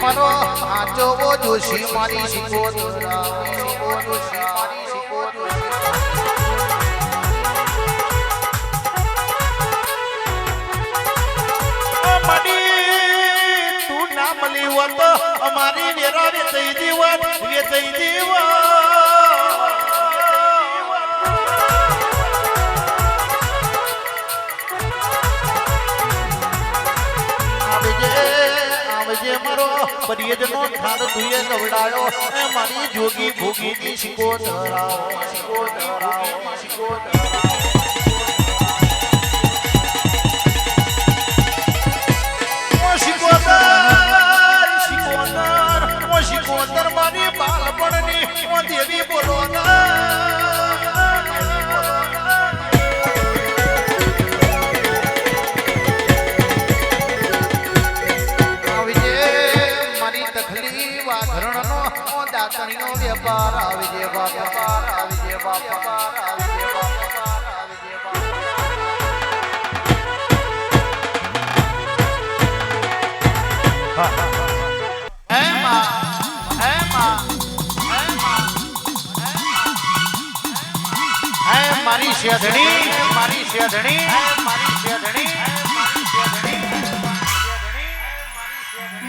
મારો આચો જોશી મારી શિકોતરા શિકો જોશી મારી હોત અમારી વેરા થઈ દીવત મારો પરિયજનો ખાડ ધુએ કવડાયો એ મારી જોગી ભોગી ની શીખો ધરાવો. દાતણીનો વેપાર આવજે બાપ વેપાર આવજે બાપ વેપાર આવજે બાપ વેપાર આવજે બાપ હે માં હે માં હે માં હે મારી શેઠણી મારી શેઠણી મારી શેઠણી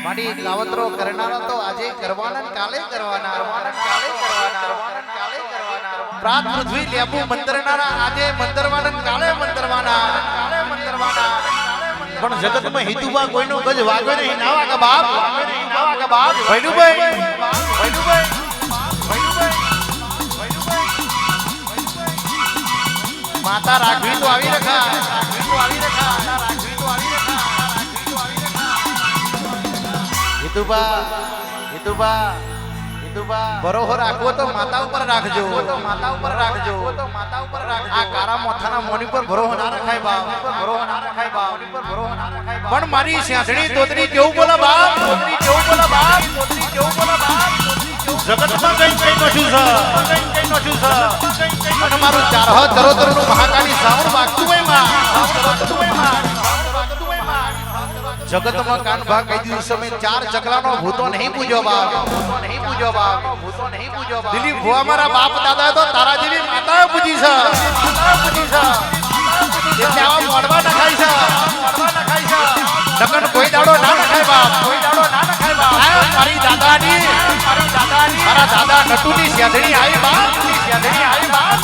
મારી લાવતરો કરનારા તો આજે કરવાના કાલે કરવાના કરવાના કાલે કરવાના. કરવાના કાલે કરવાના પ્રાત પૃથ્વી લેબુ મંતરનારા આજે મંતરવાના ને કાલે મંતરવાના કાલે મંતરવાના પણ જગતમાં હિતુબા કોઈનો ગજ વાગે નહીં. નાવા કે બાપ. નાવા કે બાપ ભૈનુભાઈ ભૈનુભાઈ માતા રાખવી તો આવી રખા. રાખવી તો આવી રખા. હિતુબા હિતુબા ભરોહો રાખવો તો માતા ઉપર રાખજો. તો માતા ઉપર રાખજો તો માતા ઉપર રાખજો. આ કારા મોથાના મોની પર ભરોહો ના રખાય બાપ. ભરોહો ના રખાય બાપ. પર ભરોહો ના રખાય બા પણ મારી સાંસણી તોતરી કેવું બોલા બા તોતરી કેવું બોલા બા તોતરી કેવું બોલા બા જગતમાં કઈ કઈ નો છું સર કઈ કઈ નો છું સર. અને મારું ચારહ ચરોતરનું મહાકાળી સાવણ જગતમાં કાન ભાગ કહી દીધું સમય ચાર ચકલાનો ભૂતો નહીં પૂજો બાપ. ભૂતો નહીં પૂજો બાપ ભૂતો નહીં પૂજો બાપ દિલીપ ભુવા મારા બાપ દાદા તો તારા જેવી માતાએ પૂજી છે. માતાએ પૂજી છે એટલે આવા મોડવા નખાય છે મોડવા નખાય છે. નકર કોઈ દાડો ના નખાય બાપ કોઈ દાડો ના નખાય બાપ. મારી દાદાની મારી દાદાની. મારા દાદા નટુની શેઠણી આવી બાપ શેઠણી આવી બાપ.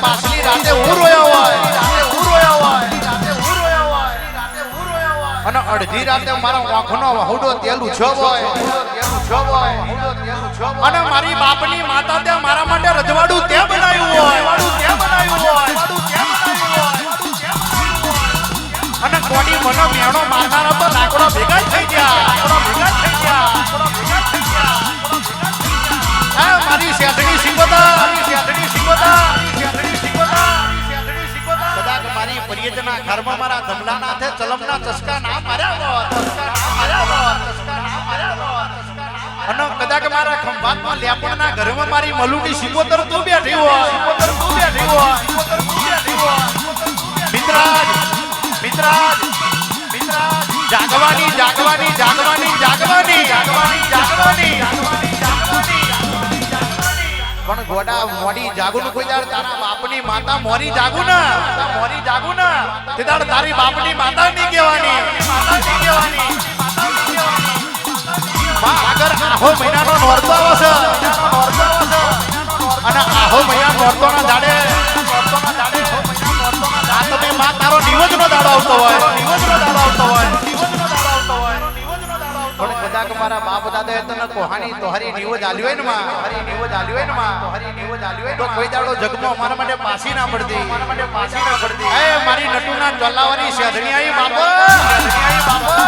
પાછલી રાતે હું અને અડધી રાતે મારા આંખનો વહુડો તેલું છ હોય અને મારી બાપની માતા ત્યાં મારા માટે રજવાડું તે બનાવ્યું હોય ઘરમાં મારા ધમલા નાથે ચલમના ચસકા ના માર્યા અને કદાચ મારા ખંભાતમાં લેપણના ઘરમાં મારી મલુની સિકોતર તું બેઠી હોય. સિંગોતર તું બેઠી હોય, સિંગોતર તું બેઠી હોય. મિત્રાજ મિત્રાજ મિત્રાજ. જાગવાની જાગવાની જાગવાની જાગવાની જાગવાની, જાગવાની. પણ ગોડા મોડી જાગુન કોઈ તારા બાપની માતા મોરી જાગુ ના મોરી જાગું ના તે તાર તારી બાપની માતા નહીં કહેવાની. માતા ની કહેવાની, આગળ આહો મહિનાનો નોરતો છે. નોરતો નોરતો અને આહો મહિના દાડે, મહિના આ તમે માં તારો દિવસ નિવજનો દાડો આવતો હોય. મારા બાપ દાદાએ તને કોહાની તોહરી નીવો જ આલ્યો હોય ને માં? હરી નીવો જ હોય ને માં? હરી નીવો જ હોય તો કોઈ દાડો જગમાં મારા માટે પાસી ના પડતી. મારા માટે પાસી ના પડતી. એ મારી નટુના ચોલાવાની બાપો! આવી બાપો!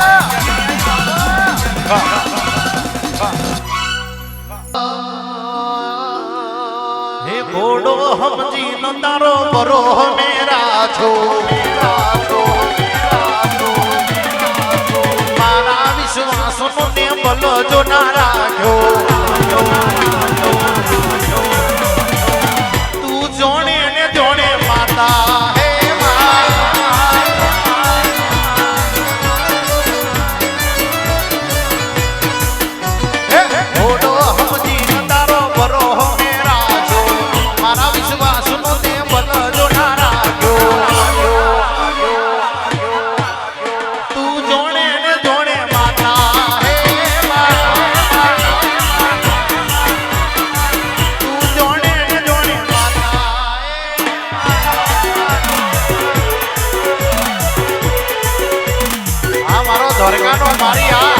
હે ઘોડો હમજી નો તારો બરો મેરા છો મેરા છો. આ મારો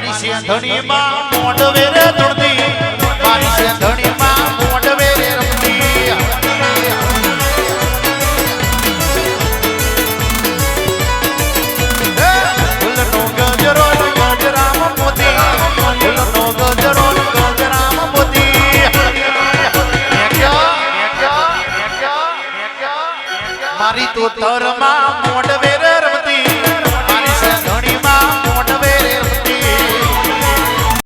મારી શેંધણીમાં મોઢ વેરે ધૂળતી મારી શેંધણીમાં મોઢ વેરે રમતી. મારી તો તરમાં મોઢવે